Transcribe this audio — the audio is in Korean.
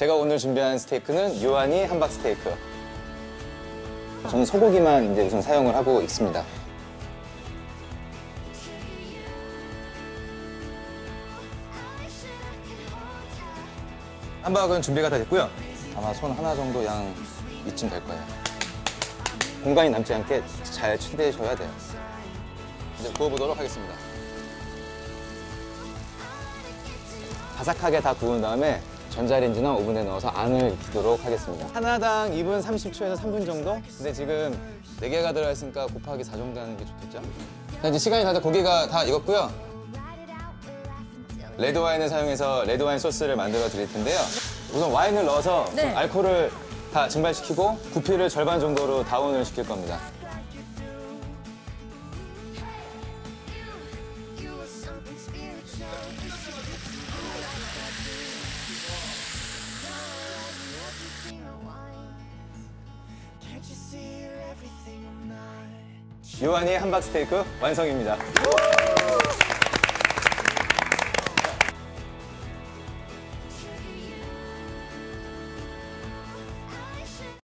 제가 오늘 준비한 스테이크는 요한이 함박 스테이크. 저는 소고기만 이제 우선 사용을 하고 있습니다. 함박은 준비가 다 됐고요. 아마 손 하나 정도 양 이쯤 될 거예요. 공간이 남지 않게 잘 치대셔야 돼요. 이제 구워보도록 하겠습니다. 바삭하게 다 구운 다음에 전자레인지나 오븐에 넣어서 안을 익히도록 하겠습니다. 하나당 2분 30초에서 3분 정도? 근데 지금 4개가 들어있으니까 곱하기 4 정도 하는 게 좋겠죠? 자, 이제 시간이 다 돼서 고기가 다 익었고요. 레드 와인을 사용해서 레드 와인 소스를 만들어 드릴 텐데요. 우선 와인을 넣어서 네. 알코올을 다 증발시키고 부피를 절반 정도로 다운을 시킬 겁니다. 요한이 함박 스테이크 완성입니다.